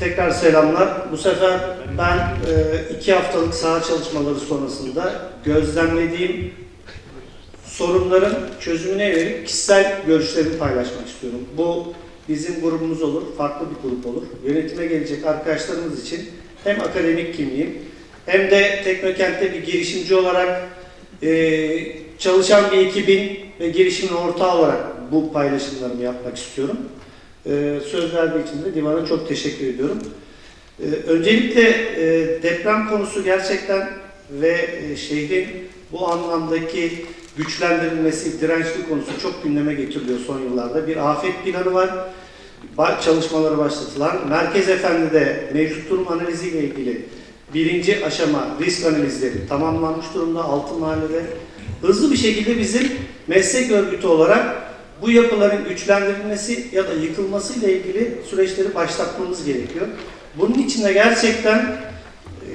Tekrar selamlar. Bu sefer ben e, iki haftalık saha çalışmaları sonrasında gözlemlediğim sorunların çözümüne yönelik kişisel görüşlerimi paylaşmak istiyorum. Bu bizim grubumuz olur, farklı bir grup olur. Yönetime gelecek arkadaşlarımız için hem akademik kimliğim hem de Teknokent'te bir girişimci olarak e, çalışan bir ekibin ve girişimin ortağı olarak bu paylaşımlarımı yapmak istiyorum. Ee, söz verdiği için de Divan'a çok teşekkür ediyorum. Ee, öncelikle e, deprem konusu gerçekten ve e, şehrin bu anlamdaki güçlendirilmesi, dirençli konusu çok gündeme getiriliyor son yıllarda. Bir afet planı var, çalışmaları başlatılan. Merkez Efendi'de mevcut durum analiziyle ilgili birinci aşama risk analizleri tamamlanmış durumda Altın Mahalle'de. Hızlı bir şekilde bizim meslek örgütü olarak bu yapıların güçlendirilmesi ya da yıkılması ile ilgili süreçleri başlatmamız gerekiyor. Bunun için de gerçekten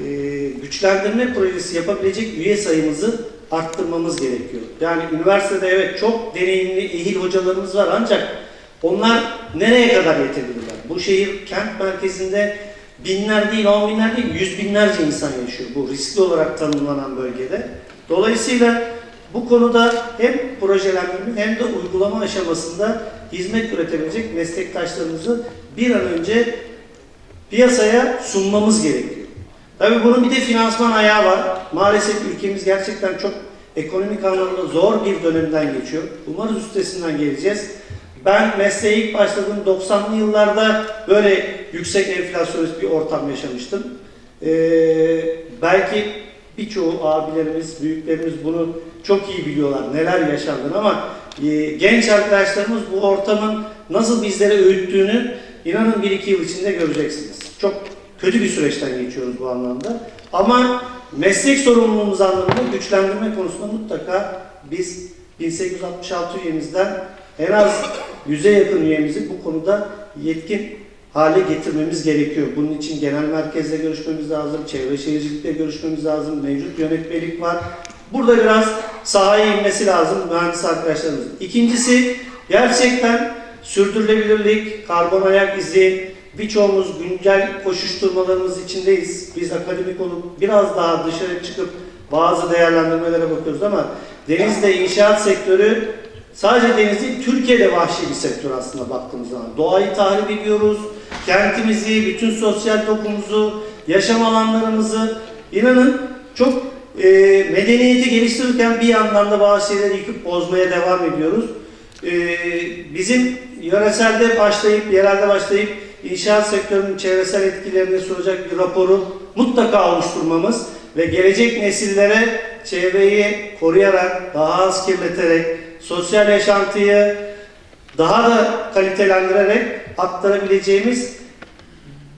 e, güçlendirme projesi yapabilecek üye sayımızı arttırmamız gerekiyor. Yani üniversitede evet çok deneyimli, ehil hocalarımız var ancak onlar nereye kadar yetebilirler? Bu şehir kent merkezinde binler değil, on binler değil, yüz binlerce insan yaşıyor bu riskli olarak tanımlanan bölgede. Dolayısıyla bu konuda hem projelendirme hem de uygulama aşamasında hizmet üretebilecek meslektaşlarımızı bir an önce piyasaya sunmamız gerekiyor. Tabii bunun bir de finansman ayağı var. Maalesef ülkemiz gerçekten çok ekonomik anlamda zor bir dönemden geçiyor. Umarız üstesinden geleceğiz. Ben mesleğe ilk başladığım 90'lı yıllarda böyle yüksek enflasyonist bir ortam yaşamıştım. Ee, belki birçoğu abilerimiz, büyüklerimiz bunu çok iyi biliyorlar neler yaşandığını ama e, genç arkadaşlarımız bu ortamın nasıl bizlere öğüttüğünü inanın bir iki yıl içinde göreceksiniz. Çok kötü bir süreçten geçiyoruz bu anlamda. Ama meslek sorumluluğumuz anlamında güçlendirme konusunda mutlaka biz 1866 üyemizden en az 100'e yakın üyemizi bu konuda yetkin hale getirmemiz gerekiyor. Bunun için genel merkezle görüşmemiz lazım, çevre şehircilikle görüşmemiz lazım, mevcut yönetmelik var. Burada biraz sahaya inmesi lazım mühendis arkadaşlarımızın. İkincisi gerçekten sürdürülebilirlik, karbon ayak izi, birçoğumuz güncel koşuşturmalarımız içindeyiz. Biz akademik olup biraz daha dışarı çıkıp bazı değerlendirmelere bakıyoruz ama denizde inşaat sektörü sadece deniz değil, Türkiye'de vahşi bir sektör aslında baktığımız zaman. Doğayı tahrip ediyoruz, kentimizi, bütün sosyal dokumuzu, yaşam alanlarımızı inanın çok e, medeniyeti geliştirirken bir yandan da bazı şeyleri yıkıp bozmaya devam ediyoruz. E, bizim yöreselde başlayıp, yerelde başlayıp inşaat sektörünün çevresel etkilerini soracak bir raporu mutlaka oluşturmamız ve gelecek nesillere çevreyi koruyarak, daha az kirleterek, sosyal yaşantıyı daha da kalitelendirerek aktarabileceğimiz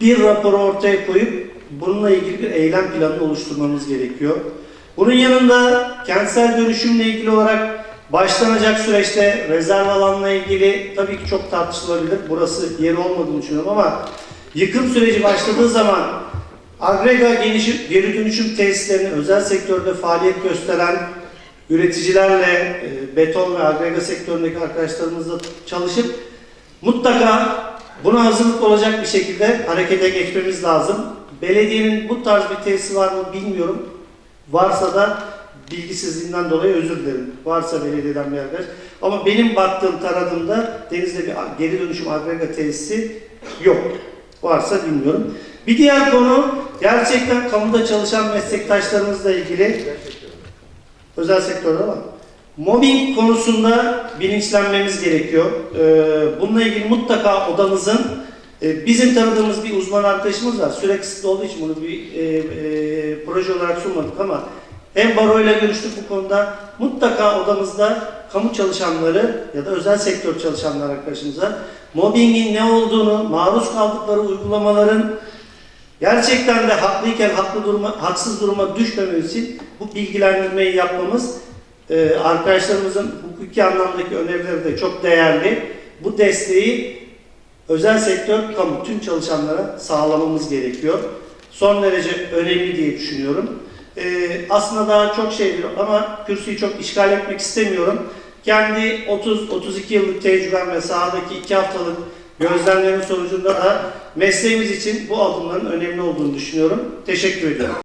bir raporu ortaya koyup bununla ilgili bir eylem planı oluşturmamız gerekiyor. Bunun yanında kentsel dönüşümle ilgili olarak başlanacak süreçte rezerv alanla ilgili tabii ki çok tartışılabilir. Burası yeri olmadığını düşünüyorum ama yıkım süreci başladığı zaman agrega genişim, geri dönüşüm tesislerini özel sektörde faaliyet gösteren üreticilerle, e, beton ve agrega sektöründeki arkadaşlarımızla çalışıp mutlaka buna hazırlık olacak bir şekilde harekete geçmemiz lazım. Belediyenin bu tarz bir tesisi var mı bilmiyorum. Varsa da bilgisizliğinden dolayı özür dilerim. Varsa belediyeden bir arkadaş. Ama benim baktığım, taradığımda denizde bir geri dönüşüm agrega tesisi yok. Varsa bilmiyorum. Bir diğer konu gerçekten kamuda çalışan meslektaşlarımızla ilgili özel sektörde var. Mobbing konusunda bilinçlenmemiz gerekiyor. Ee, bununla ilgili mutlaka odamızın e, bizim tanıdığımız bir uzman arkadaşımız var. Süre kısıtlı olduğu için bunu bir e, e, proje olarak sunmadık ama hem baroyla görüştük bu konuda. Mutlaka odamızda kamu çalışanları ya da özel sektör çalışanlar arkadaşımıza mobbingin ne olduğunu, maruz kaldıkları uygulamaların gerçekten de haklıyken haklı duruma, haksız duruma düşmememiz için bu bilgilendirmeyi yapmamız e, arkadaşlarımızın hukuki anlamdaki önerileri de çok değerli. Bu desteği özel sektör, kamu, tüm çalışanlara sağlamamız gerekiyor. Son derece önemli diye düşünüyorum. Ee, aslında daha çok şeydir ama kürsüyü çok işgal etmek istemiyorum. Kendi 30-32 yıllık tecrübem ve sahadaki 2 haftalık gözlemlerin sonucunda da mesleğimiz için bu adımların önemli olduğunu düşünüyorum. Teşekkür ediyorum.